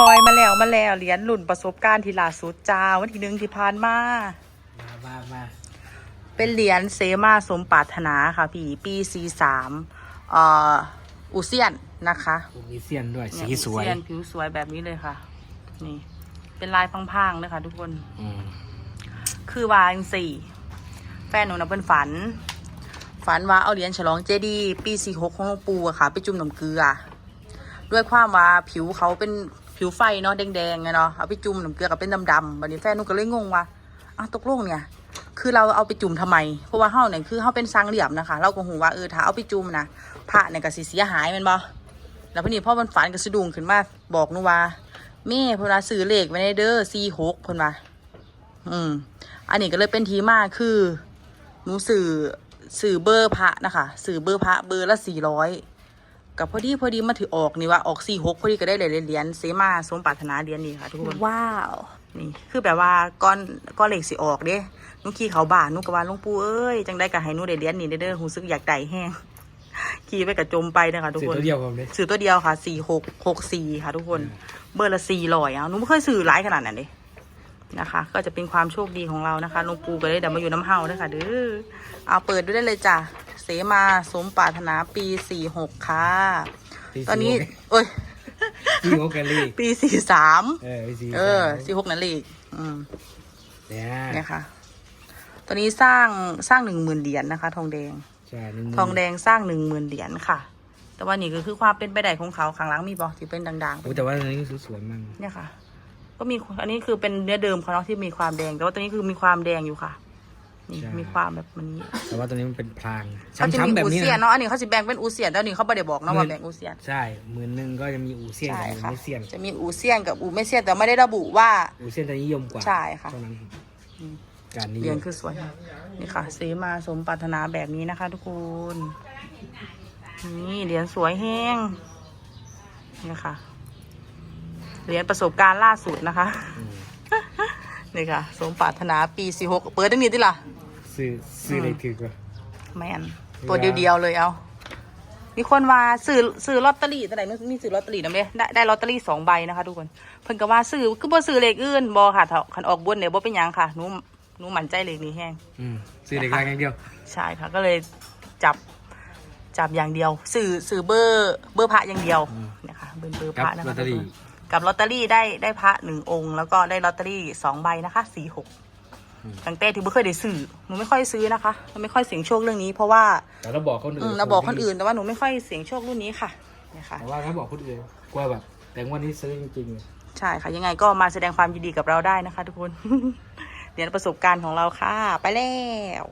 คอยมาแล้วมาแล้วเหรียญหลุ่นประสบการณ์ที่ล่าสุดจ้าวันที่หนึ่งที่ผ่านมา มามามาเป็นเหรียญเซมาสมปรารถนาค่ะพี่ปีซีสามเอ่ออูเซียนนะคะผมมีเซียนด้วยเนี่สีสวยอูเซียนผิวสวยแบบนี้เลยค่ะ นี่ เป็นลายพังๆนะคะทุกคน อืมคือวาจังสี่ แฟนหนูนะเป็นฝัน ฝันว่าเอาเหรียญฉลองเจดีย์ปีสี่หกของหลวงปู่อะค่ะ ไปจุ่มน้ำเกลือ ด้วยความว่าผิวเขาเป็น ผิวไฟเนาะแดงๆไงเนาะเอาไปจุ่มน้ำเกลือกับเป็นดำๆบัดนี้แฟนหนูก็เลยงงว่าอ้าวตกลงเนี่ย คือเราเอาไปจุ่มทำไม เพราะว่าเฮาเนี่ยคือเฮาเป็นสร้างเหลี่ยมนะคะ เราก็หูว่าเออถ้าเอาไปจุ่มนะพระเนี่ยก็สิเสียหายแมันบ่แล้วพอนี้พ่อมันฝันก็สะดุ้งขึ้นมาบอกหนูว่าแม่เพนว่าซื้อเลขไว้ในเด้อสี่หกเพิ่นว่าอืม อันนี้ก็เลยเป็นทีมาคือหนูสื่อสื่อเบอร์พระนะคะ สื่อเบอร์พระเบอร์ละสี่ร้อย กับพอดีพอดีมาถือออกนี่ว่าออกสี่หกพอดีก็ได้เหรียญเซมาสมปรารถนาเหรียญนี่ค่ะทุกคนว้าวนี่คือแบบว่าก้อนก้อนเหล็กสิออกเด้หนุขี่เขาบ่าหนุกว่าหลวงปู่เอ้ยจังได้กับให้หนูได้เหรียญนี่เด้อหูซึกอยากได้แห้งขี่ไปกับจมไปนะคะทุกสีคนตัวเดียวกันเลยสื่อตัวเดียวค่ะสี่หกหกสี่ค่ะ ทุกคน เบอร์ละสี่ร้อยอะหนูไม่เคยสื่อหลายขนาดนั้นเลย นะคะ ก็จะเป็นความโชคดีของเรานะคะหลวงปู่ก็เลยเดี๋ยวมาอยู่น้ำเฮานะคะเด้อเอาเปิดดูได้เลยจ้ะเสมาสมปรารถนาปีสี่หกค่ะตอนนี้ เอ้ย สีโอกันเลยปีสี่สามเออสีเออสี่หกนั่นเลยอืมเนี่ยเนี่ยค่ะตัวนี้สร้างสร้างหนึ่งหมื่นเหรียญนะคะ ทองแดง ใช่หนึ่ทองแดงสร้างหนึ่งหมื่นเหรียญค่ะ แต่ว่านี่ก็คือความเป็นไปได้ของเขาข้างหลังมีบอกที่เป็นดังๆโอ้แต่ว่าอันนี้สวยๆมาก เนี่ยค่ะ ก็มีอันนี้คือเป็นเนื้อเดิมเขาเนาะที่มีความแดง แต่ว่าตัวนี้คือมีความแดงอยู่ค่ะ นี่มีความแบบมันนี้แต่ว่าตัวนี้มันเป็นพรางเขาจะช้ำมีๆแบบอูนี้เซียนนะ เนาะอันนี้เขาจะแบ่งเป็นอูเซียนแต่อันนี้เขาไม่ได้บอกนะว่าแบ่งอูเซียน ใช่หมื่นหนึ่งก็จะมีอูเซียนใช่กับค่ะ ไม่เซียน จะมีอูเซียนกับอูไม่เซียนแต่ไม่ได้ระบุว่า อูเซียนจะนิยมกว่าใช่ค่ะ เท่านั้นการนิเหรียยญมคือสวยนี่ค่ะเสมาสมปรารถนาแบบนี้นะคะ ทุกคนนี่เหรียญสวยแห้งนี่ค่ะ เหรียญประสบการณ์ล่าสุดนะคะอืมนี่ค่ะ สมปรารถนาปีสี่หกเปิดตั้งนี้ดิล่ะ ซื้อซื้อเลยถือกว่าแมนตัวเดียวๆเลยเอา มีคนว่าซื้อซื้อลอตเตอรี่ตัวไหนมีซื้อลอตเตอรี่นะเด้ได้ได้ลอตเตอรี่สองใบนะคะทุกคน เพิ่นก็ว่าซื้อคือบ่ซื้อเลขอื่นบ่ค่ะถ้าคันออกบนเนี่ยบ่เป็นหยังค่ะหนูหนูมั่นใจเลขนี้แห้งอืมซื้อเด็กรางอย่างเดียว ใช่ค่ะ ก็เลยจับจับอย่างเดียว สื่อสื่อเบอร์เบอร์พระอย่างเดียวอืมเนี่ยค่ะเบอร์เบอร์กัพบระนะคะลอตเตอรี่ กับลอตเตอรี่ได้ได้พระหนึ่งองค์ แล้วก็ได้ลอตเตอรี่สองใบนะคะสี่หกตั้งแต่ที่ไม่เคยได้ซื้อหนูไม่ค่อยซื้อนะคะหนูไม่ค่อยเสี่ยงโชคเรื่องนี้ เพราะว่าแต่เราบอกคนอื่อืนมเราบอกคนอื่นแต่ว่าหนูไม่ค่อยเสี่ยงโชครุ่นนี้ค่ะเนี่ยค่ะแต่ว่าถ้าบอกคนอื่นกลัวแบบแต่งวันนี้ซื้อจริงๆเลยใช่ค่ะยังไงก็มาแสดงความยินดีกับเราได้นะคะ ทุกคนเดี๋ยวประสบการณ์ของเราค่ะ ไปแล้ว